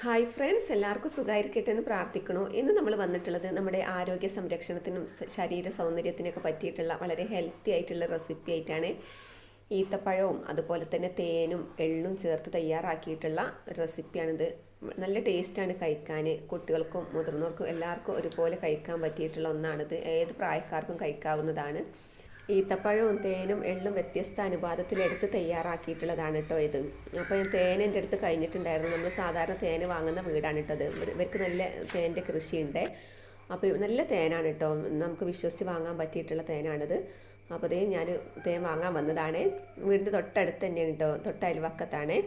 Hi friends എല്ലാവർക്കും സുഖമായിരിക്കട്ടെ എന്ന് പ്രാർത്ഥിക്കണു. ഇന്ന് നമ്മൾ വന്നിട്ടുള്ളത് നമ്മുടെ ആരോഗ്യ സംരക്ഷണത്തിനും ശരീര സൗന്ദര്യത്തിനൊക്കെ പറ്റിയിട്ടുള്ള വളരെ ഹെൽത്തി ആയിട്ടുള്ള റെസിപ്പി ആയിട്ടാണ് ഈത്തപ്പഴവും അതുപോലെ തന്നെ തേനും എള്ളും ചേർത്ത് തയ്യാറാക്കിയിട്ടുള്ള റെസിപ്പിയാണിത് നല്ല ടേസ്റ്റാണ് കഴിക്കാൻ. കുട്ടികൾക്കും മുതിർന്നവർക്കും എല്ലാവർക്കും ഒരുപോലെ കഴിക്കാൻ പറ്റിയിട്ടുള്ള ഒന്നാണിത്. ഏത് പ്രായക്കാർക്കും കഴിക്കാവുന്നതാണ്. ഈത്തപ്പഴവും തേനും എള്ളും വ്യത്യസ്ത അനുപാതത്തിലെടുത്ത് തയ്യാറാക്കിയിട്ടുള്ളതാണ് കേട്ടോ ഇത്. അപ്പോൾ ഞാൻ തേൻ എന്റെ അടുത്ത് കഴിഞ്ഞിട്ടുണ്ടായിരുന്നു. നമ്മൾ സാധാരണ തേൻ വാങ്ങുന്ന വീടാണ് കേട്ടോ ഇത്. ഇവർക്ക് നല്ല തേന്റെ കൃഷിയുണ്ട്. അപ്പോൾ നല്ല തേനാണ് കേട്ടോ നമുക്ക് വിശ്വസിച്ച് വാങ്ങാൻ പറ്റിയിട്ടുള്ള തേനാണിത്. അപ്പോൾ അതേ ഞാൻ തേൻ വാങ്ങാൻ വന്നതാണ്. വീടിന്റെ തൊട്ടടുത്ത് തന്നെയാണ് കേട്ടോ തൊട്ട അയൽവക്കത്താണ്.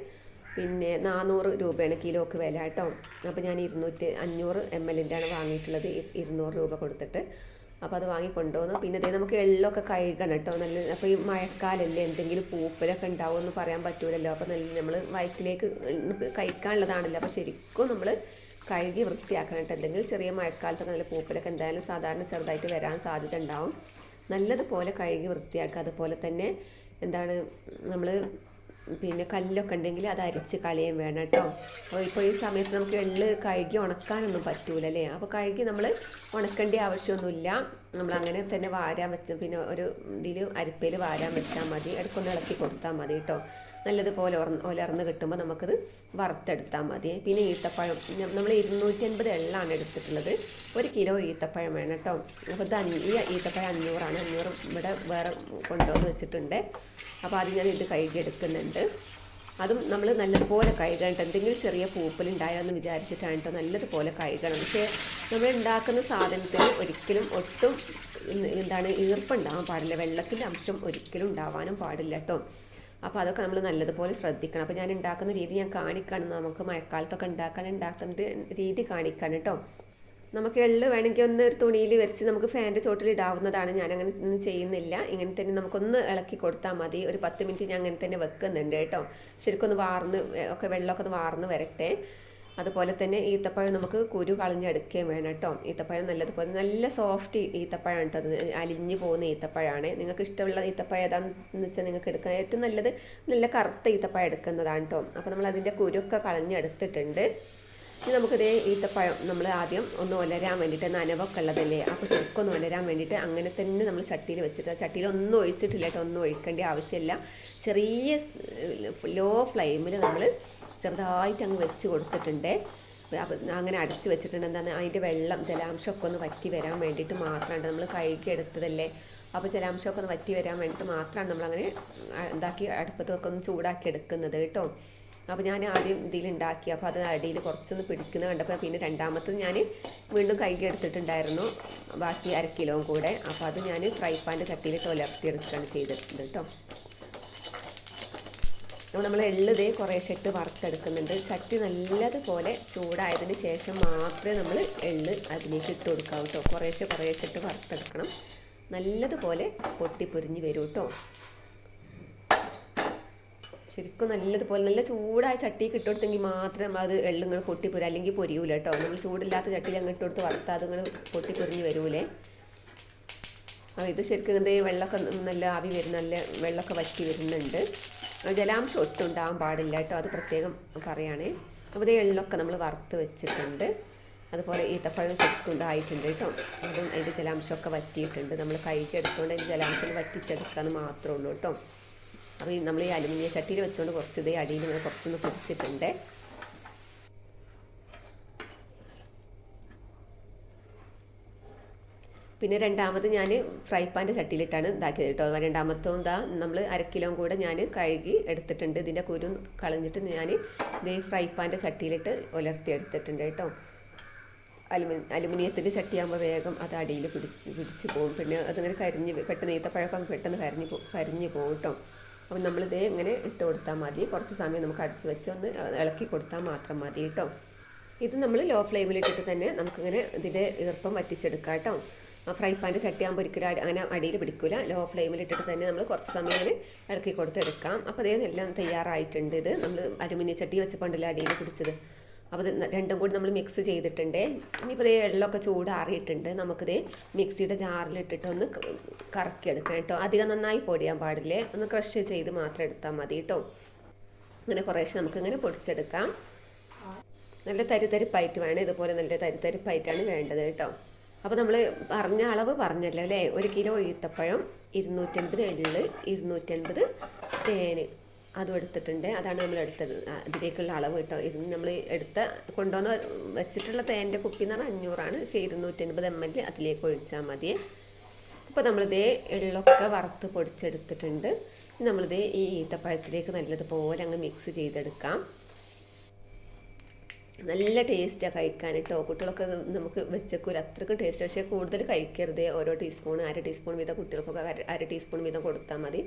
പിന്നെ നാനൂറ് രൂപയാണ് കിലോക്ക് വില കേട്ടോ അപ്പോൾ ഞാൻ ഇരുന്നൂറ്റി അഞ്ഞൂറ് എം എല്ലിന്റെ ആണ് വാങ്ങിയിട്ടുള്ളത് ഇരുന്നൂറ് രൂപ കൊടുത്തിട്ട്. അപ്പോൾ അത് വാങ്ങി കൊണ്ടുവന്നു പിന്നെ ഇതേ നമുക്ക് എള്ളൊക്കെ കഴുകണം കേട്ടോ നല്ല അപ്പോൾ ഈ മഴക്കാലല്ലേ എന്തെങ്കിലും പൂപ്പലൊക്കെ ഉണ്ടാവുമെന്ന് പറയാൻ പറ്റൂലല്ലോ. അപ്പോൾ നല്ല നമ്മൾ വയറ്റിലേക്ക് കഴിക്കാനുള്ളതാണല്ലോ. അപ്പോൾ ശരിക്കും നമ്മൾ കഴുകി വൃത്തിയാക്കണം കേട്ടോ എന്തെങ്കിലും ചെറിയ മഴക്കാലത്തൊക്കെ നല്ല പൂപ്പലൊക്കെ എന്തായാലും സാധാരണ ചെറുതായിട്ട് വരാൻ സാധ്യത ഉണ്ടാവും. നല്ലതുപോലെ കഴുകി വൃത്തിയാക്കുക. അതുപോലെ തന്നെ എന്താണ് നമ്മൾ പിന്നെ കല്ലൊക്കെ ഉണ്ടെങ്കിൽ അത് അരിച്ച് കളയും വേണം കേട്ടോ. അപ്പോൾ ഇപ്പോൾ ഈ സമയത്ത് നമുക്ക് എള്ള് കഴുകി ഉണക്കാനൊന്നും പറ്റൂല അല്ലേ? അപ്പോൾ കഴുകി നമ്മൾ ഉണക്കേണ്ട ആവശ്യമൊന്നുമില്ല. നമ്മൾ അങ്ങനെ തന്നെ വാരാൻ വെച്ച പിന്നെ ഒരു ഇതിൽ അരിപ്പയിൽ വാരാൻ വെച്ചാൽ മതി. ഇടയ്ക്കൊന്ന് ഇളക്കി കൊടുത്താൽ മതി കേട്ടോ. നല്ലതുപോലെ ഉറ ഉലർന്ന് കിട്ടുമ്പോൾ നമുക്കത് വറുത്തെടുത്താൽ മതി. പിന്നെ ഈത്തപ്പഴം നമ്മൾ ഇരുന്നൂറ്റി അൻപത് എള്ളാണ് എടുത്തിട്ടുള്ളത്. ഒരു കിലോ ഈത്തപ്പഴം വേണം കേട്ടോ അപ്പോൾ ഇത് ഈ ഈത്തപ്പഴം അഞ്ഞൂറാണ്. അഞ്ഞൂറ് ഇവിടെ വേറെ കൊണ്ടുവന്ന് വെച്ചിട്ടുണ്ട്. അപ്പോൾ അത് ഞാൻ ഇത് കഴുകിയെടുക്കുന്നുണ്ട്. അതും നമ്മൾ നല്ലതുപോലെ കഴുകണ്ട എന്തെങ്കിലും ചെറിയ പൂപ്പലുണ്ടായെന്ന് വിചാരിച്ചിട്ടാണ് കേട്ടോ നല്ലതുപോലെ കഴുകണം. പക്ഷേ നമ്മൾ ഉണ്ടാക്കുന്ന സാധനത്തിന് ഒരിക്കലും ഒട്ടും എന്താണ് ഈർപ്പുണ്ടാവാൻ പാടില്ല. വെള്ളത്തിന്റെ അംശം ഒരിക്കലും ഉണ്ടാവാനും പാടില്ല കേട്ടോ അപ്പോൾ അതൊക്കെ നമ്മൾ നല്ലതുപോലെ ശ്രദ്ധിക്കണം. അപ്പോൾ ഞാൻ ഉണ്ടാക്കുന്ന രീതി ഞാൻ കാണിക്കാണ്. നമുക്ക് മഴക്കാലത്തൊക്കെ ഉണ്ടാക്കാൻ ഉണ്ടാക്കുന്ന രീതി കാണിക്കാണ് കേട്ടോ നമുക്ക് എള്ള് വേണമെങ്കിൽ ഒന്ന് ഒരു തുണിയിൽ വെച്ച് നമുക്ക് ഫാന്റെ ചോട്ടിൽ ഇടാവുന്നതാണ്. ഞാൻ അങ്ങനെ ഒന്നും ചെയ്യുന്നില്ല. ഇങ്ങനെ തന്നെ നമുക്കൊന്ന് ഇളക്കി കൊടുത്താൽ മതി. ഒരു പത്ത് മിനിറ്റ് ഞാൻ അങ്ങനെ തന്നെ വെക്കുന്നുണ്ട് കേട്ടോ ശരിക്കും ഒന്ന് വാർന്ന് ഒക്കെ വെള്ളമൊക്കെ ഒന്ന് വാർന്ന് വരട്ടെ. അതുപോലെ തന്നെ ഈത്തപ്പഴം നമുക്ക് കുരു കളഞ്ഞെടുക്കുകയും വേണം കേട്ടോ. ഈത്തപ്പഴം നല്ലതുപോലെ നല്ല സോഫ്റ്റ് ഈത്തപ്പഴമാണ് കേട്ടോ അത് അലിഞ്ഞു പോകുന്ന ഈത്തപ്പഴമാണ്. നിങ്ങൾക്ക് ഇഷ്ടമുള്ള ഈത്തപ്പഴം ഏതാണെന്ന് വെച്ചാൽ നിങ്ങൾക്ക് എടുക്കാൻ ഏറ്റവും നല്ലത് നല്ല കറുത്ത ഈത്തപ്പഴം എടുക്കുന്നതാണ് കേട്ടോ. അപ്പോൾ നമ്മൾ അതിന്റെ കുരുക്കെ കളഞ്ഞെടുത്തിട്ടുണ്ട് ഇനി നമുക്കിതേ ഈത്തപ്പഴം നമ്മൾ ആദ്യം ഒന്ന് ഒലരാൻ വേണ്ടിയിട്ട് നനവൊക്കെ ഉള്ളതല്ലേ? അപ്പോൾ ശരിക്കൊന്ന് ഒലരാൻ വേണ്ടിയിട്ട് അങ്ങനെ തന്നെ നമ്മൾ ചട്ടിയിൽ വെച്ചിട്ട് ചട്ടിയിൽ ഒന്നും ഒഴിച്ചിട്ടില്ല കേട്ടോ ഒന്നും ഒഴിക്കേണ്ട ആവശ്യമില്ല. ചെറിയ ലോ ഫ്ലെയിമിൽ നമ്മൾ ചെറുതായിട്ട് അങ്ങ് വെച്ച് കൊടുത്തിട്ടുണ്ട്. അങ്ങനെ അടച്ച് വെച്ചിട്ടുണ്ട്. എന്താണ് അതിന്റെ വെള്ളം ജലാംശമൊക്കെ ഒന്ന് വറ്റി വരാൻ വേണ്ടിയിട്ട് മാത്രമാണ് നമ്മൾ കഴുകി എടുത്തതല്ലേ? അപ്പോൾ ജലാംശമൊക്കെ ഒന്ന് വറ്റി വരാൻ വേണ്ടിയിട്ട് മാത്രമാണ് നമ്മളങ്ങനെ എന്താക്കി അടുപ്പത്തൊക്കെ ഒന്ന് ചൂടാക്കി എടുക്കുന്നത് കേട്ടോ. അപ്പോൾ ഞാൻ ആദ്യം ഇതിൽ ഉണ്ടാക്കി. അപ്പോൾ അത് അടിയിൽ കുറച്ചൊന്ന് പിടിക്കുന്നത് കണ്ടപ്പോൾ പിന്നെ രണ്ടാമത്തത് ഞാൻ വീണ്ടും കൈകി എടുത്തിട്ടുണ്ടായിരുന്നു. ബാക്കി അര കിലോയും കൂടെ. അപ്പോൾ അത് ഞാൻ ഫ്രൈ പാന്റെ ചട്ടിയിൽ തൊലർത്തിയെടുക്കുകയാണ് ചെയ്തിട്ടുണ്ട് കേട്ടോ. അപ്പോൾ നമ്മൾ എള്ളുതേ കുറേശ്ശെ ഇട്ട് വറുത്തെടുക്കുന്നുണ്ട്. ചട്ടി നല്ലതുപോലെ ചൂടായതിന് ശേഷം മാത്രമേ നമ്മൾ എള്ള് അതിലേക്ക് ഇട്ട് കൊടുക്കാവൂ കേട്ടോ കുറേശ്ശെ കുറേശ്ശെ ഇട്ട് വറുത്തെടുക്കണം. നല്ലതുപോലെ പൊട്ടിപ്പൊരിഞ്ഞ് വരും കേട്ടോ ശരിക്കും നല്ലതുപോലെ നല്ല ചൂടായ ചട്ടിക്ക് കിട്ടുകൊടുത്തെങ്കിൽ മാത്രം അത് എള്ളിങ്ങൾ പൊട്ടിപ്പൊരി അല്ലെങ്കിൽ പൊരിയൂല കേട്ടോ നമ്മൾ ചൂടില്ലാത്ത ചട്ടിയിൽ അങ്ങ് ഇട്ട് കൊടുത്ത് വറുത്താൽ അതിങ്ങൾ പൊട്ടിപ്പൊരിഞ്ഞ് വരൂലേ. അപ്പോൾ ഇത് ശരിക്കും എന്തേ വെള്ളമൊക്കെ നല്ല ആവി വരുന്ന നല്ല വെള്ളമൊക്കെ വറ്റി വരുന്നുണ്ട്. ജലാംശം ഒട്ടും ഉണ്ടാകാൻ പാടില്ല കേട്ടോ. അത് പ്രത്യേകം പറയുകയാണേ അപ്പോൾ ഇത് എള്ളൊക്കെ നമ്മൾ വറുത്ത് വെച്ചിട്ടുണ്ട്. അതുപോലെ ഈത്തപ്പഴം ഉണ്ടായിട്ടുണ്ട് കേട്ടോ. അതും അതിന്റെ ജലാംശമൊക്കെ വറ്റിയിട്ടുണ്ട്. നമ്മൾ കൈക്ക് എടുത്തുകൊണ്ട് അതിന്റെ ജലാംശം വറ്റിച്ചെടുക്കാന്ന് മാത്രമേ ഉള്ളൂ കേട്ടോ. അപ്പോൾ നമ്മൾ ഈ അലുമിനിയ ചട്ടിയിൽ വെച്ചുകൊണ്ട് കുറച്ച് ഇതേ അടിയിൽ ഇങ്ങനെ കുറച്ചൊന്ന് പിടിച്ചിട്ടുണ്ട്. പിന്നെ രണ്ടാമത് ഞാൻ ഫ്രൈ പാന്റെ ചട്ടിയിലിട്ടാണ് ഇതാക്കിയത് കേട്ടോ. രണ്ടാമത്തും ഇതാ നമ്മൾ അര കിലോ കൂടെ ഞാൻ കഴുകി എടുത്തിട്ടുണ്ട്. ഇതിന്റെ കുരു കളഞ്ഞിട്ട് ഞാൻ ഇത് ഫ്രൈ പാന്റെ ചട്ടിയിലിട്ട് ഉലർത്തി എടുത്തിട്ടുണ്ട് കേട്ടോ. അലുമിനി അലുമിനിയത്തിന്റെ ചട്ടിയാകുമ്പോൾ വേഗം അത് അടിയിൽ പിടിച്ച് പിടിച്ച് പോകും. പിന്നെ അതിങ്ങനെ കരിഞ്ഞ് പെട്ടെന്ന് ഈത്തപ്പഴക്കം പെട്ടെന്ന് കരിഞ്ഞ് കരിഞ്ഞ് പോകും കേട്ടോ. അപ്പം നമ്മളിത് ഇങ്ങനെ ഇട്ട് കൊടുത്താൽ മതി. കുറച്ച് സമയം നമുക്ക് അടച്ച് വെച്ച് ഒന്ന് ഇളക്കി കൊടുത്താൽ മാത്രം മതി കേട്ടോ. ഇത് നമ്മൾ ലോ ഫ്ലെയിമിലിട്ടിട്ട് തന്നെ നമുക്കിങ്ങനെ ഇതിന്റെ ഈർപ്പം വറ്റിച്ചെടുക്കാം കേട്ടോ. ഫ്രൈ പാന്റെ ചട്ടിയാകുമ്പോൾ ഒരിക്കലും അങ്ങനെ അടിയിൽ പിടിക്കില്ല ലോ ഫ്ലെയിമിൽ ഇട്ടിട്ട് തന്നെ നമ്മൾ കുറച്ച് സമയം ഇങ്ങനെ ഇളക്കി കൊടുത്തെടുക്കാം അപ്പോൾ അതേ എല്ലാം തയ്യാറായിട്ടുണ്ട് ഇത്. നമ്മൾ അലുമിനിയ ചട്ടി വെച്ചപ്പോണ്ടല്ലോ അടിയിൽ പിടിച്ചത്. അപ്പോൾ ഇത് രണ്ടും കൂടി നമ്മൾ മിക്സ് ചെയ്തിട്ടുണ്ട്. ഇനിയിപ്പോൾ ഇതേ വെള്ളമൊക്കെ ചൂടാറിയിട്ടുണ്ട്. നമുക്കിത് മിക്സിയുടെ ജാറിലിട്ടിട്ട് ഒന്ന് ക- കറക്കിയെടുക്കാം കേട്ടോ. അധികം നന്നായി പൊടിയാൻ പാടില്ലേ? ഒന്ന് ക്രഷ് ചെയ്ത് മാത്രം എടുത്താൽ മതി കേട്ടോ. അങ്ങനെ കുറേശ്ശെ നമുക്കിങ്ങനെ പൊടിച്ചെടുക്കാം. നല്ല തരിതരിപ്പായിട്ട് വേണം. ഇതുപോലെ നല്ല തരിതരിപ്പായിട്ടാണ് വേണ്ടത് കേട്ടോ. അപ്പോൾ നമ്മൾ പറഞ്ഞ അളവ് പറഞ്ഞല്ലോ അല്ലേ? ഒരു കിലോ ഈത്തപ്പഴം ഇരുന്നൂറ്റൻപത് എള്ള് ഇരുന്നൂറ്റൻപത് തേൻ അതും എടുത്തിട്ടുണ്ട്. അതാണ് നമ്മൾ എടുത്തത്. അതിലേക്കുള്ള അളവ് കേട്ടോ. ഇരുന്ന് നമ്മൾ എടുത്ത കൊണ്ടുവന്ന് വെച്ചിട്ടുള്ള തേന്റെ കുപ്പി എന്ന് പറഞ്ഞാൽ അഞ്ഞൂറാണ്. പക്ഷേ ഇരുന്നൂറ്റൻപത് എം എൽ അതിലേക്ക് ഒഴിച്ചാൽ മതിയേ അപ്പോൾ നമ്മളിതേ എള്ളൊക്കെ വറുത്ത് പൊടിച്ചെടുത്തിട്ടുണ്ട്. നമ്മളിത് ഈ ഈത്തപ്പഴത്തിലേക്ക് നല്ലതുപോലെ അങ്ങ് മിക്സ് ചെയ്തെടുക്കാം. നല്ല ടേസ്റ്റാണ് കഴിക്കാൻ കേട്ടോ കുട്ടികളൊക്കെ നമുക്ക് വെച്ചേക്കൂല. അത്രയ്ക്കും ടേസ്റ്റ് പക്ഷേ കൂടുതൽ കഴിക്കരുത്. ഓരോ ടീസ്പൂൺ അര ടീസ്പൂൺ വീതം കുട്ടികൾക്കൊക്കെ അര ടീസ്പൂൺ വീതം കൊടുത്താൽ മതി.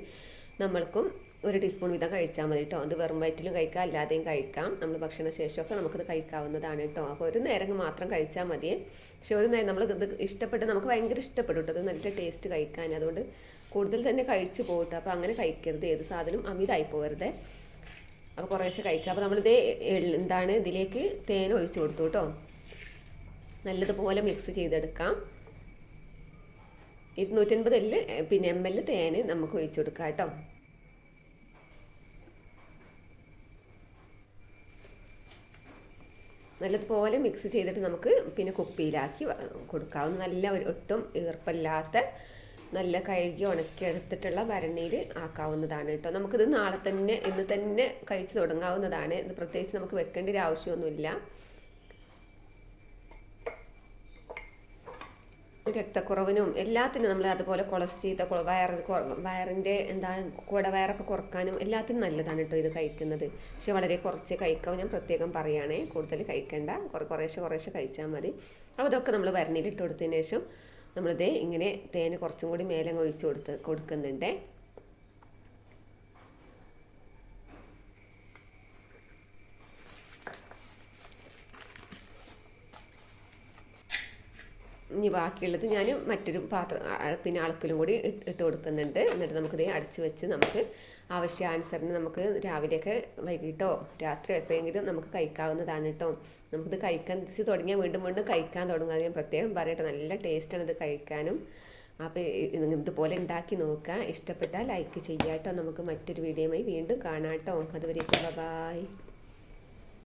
നമ്മൾക്കും ഒരു ടീസ്പൂൺ വീതം കഴിച്ചാൽ മതി കേട്ടോ അത് വെറും വയറ്റിലും കഴിക്കാം. അല്ലാതെയും കഴിക്കാം. നമ്മൾ ഭക്ഷണ ശേഷമൊക്കെ നമുക്കത് കഴിക്കാവുന്നതാണ് കേട്ടോ അപ്പോൾ ഒരു നേരം മാത്രം കഴിച്ചാൽ മതി. പക്ഷേ ഒരു നേരം നമ്മൾ ഇത് ഇഷ്ടപ്പെട്ട് നമുക്ക് ഭയങ്കര ഇഷ്ടപ്പെടും കേട്ടോ അത് നല്ല ടേസ്റ്റ് കഴിക്കാൻ. അതുകൊണ്ട് കൂടുതൽ തന്നെ കഴിച്ചു പോകട്ടെ. അപ്പോൾ അങ്ങനെ കഴിക്കരുത്. ഏത് സാധനവും അമിതായി പോകരുതേ. അപ്പോൾ കുറേശ്ശെ കഴിക്കുക അപ്പോൾ നമ്മളിത് എന്താണ് ഇതിലേക്ക് തേൻ ഒഴിച്ചു കൊടുത്തു കേട്ടോ. നല്ലതുപോലെ മിക്സ് ചെയ്തെടുക്കാം. ഇരുന്നൂറ്റൻപത് എല്ല് പിന്നെ എം എൽ തേന് നമുക്ക് ഒഴിച്ചു കൊടുക്കാം കേട്ടോ. നല്ലതുപോലെ മിക്സ് ചെയ്തിട്ട് നമുക്ക് പിന്നെ കുപ്പിയിലാക്കി കൊടുക്കാം. നല്ല ഒരു ഒട്ടും ഈർപ്പമില്ലാത്ത നല്ല കഴുകി ഉണക്കി എടുത്തിട്ടുള്ള ഭരണിയിൽ ആക്കാവുന്നതാണ് കേട്ടോ. നമുക്കിത് നാളെ തന്നെ ഇന്ന് തന്നെ കഴിച്ച് തുടങ്ങാവുന്നതാണ്. ഇത് പ്രത്യേകിച്ച് നമുക്ക് വെക്കേണ്ട ഒരു ആവശ്യമൊന്നുമില്ല. രക്തക്കുറവിനും എല്ലാത്തിനും നമ്മൾ അതുപോലെ കൊളസ്ട്രീത്ത വയറ് കൊ- വയറിന്റെ എന്താ കുടവയറൊക്കെ കുറക്കാനും എല്ലാത്തിനും നല്ലതാണ് കേട്ടോ ഇത് കഴിക്കുന്നത്. പക്ഷെ വളരെ കുറച്ച് കഴിക്കാൻ ഞാൻ പ്രത്യേകം പറയുകയാണേ കൂടുതൽ കഴിക്കേണ്ട. കുറേ കുറേശ്ശെ കുറേശ്ശെ കഴിച്ചാൽ മതി. അപ്പോൾ ഇതൊക്കെ നമ്മൾ വരണിയിലിട്ട് കൊടുത്തതിന് ശേഷം നമ്മളിത് ഇങ്ങനെ തേന് കുറച്ചും കൂടി മേലെ ഒഴിച്ച് കൊടുത്ത് കൊടുക്കുന്നുണ്ട്. ഇനി ബാക്കിയുള്ളത് ഞാൻ മറ്റൊരു പാത്രം പിന്നെ അളക്കിലും കൂടി ഇട്ട് കൊടുക്കുന്നുണ്ട്. എന്നിട്ട് നമുക്കിത് അടച്ച് വെച്ച് നമുക്ക് ആവശ്യാനുസരണം നമുക്ക് രാവിലെയൊക്കെ വൈകിട്ടോ രാത്രി എപ്പോഴെങ്കിലും നമുക്ക് കഴിക്കാവുന്നതാണ് കേട്ടോ. നമുക്കിത് കഴിക്കാൻ തുടങ്ങിയാൽ വീണ്ടും വീണ്ടും കഴിക്കാൻ തുടങ്ങുക അത് ഞാൻ പ്രത്യേകം പറയട്ടെ നല്ല ടേസ്റ്റാണ് ഇത് കഴിക്കാനും. അപ്പോൾ ഇതുപോലെ ഉണ്ടാക്കി നോക്കുക. ഇഷ്ടപ്പെട്ടാൽ ലൈക്ക് ചെയ്യാം കേട്ടോ. നമുക്ക് മറ്റൊരു വീഡിയോയുമായി വീണ്ടും കാണാം കേട്ടോ. അതുവരേക്കും ബൈ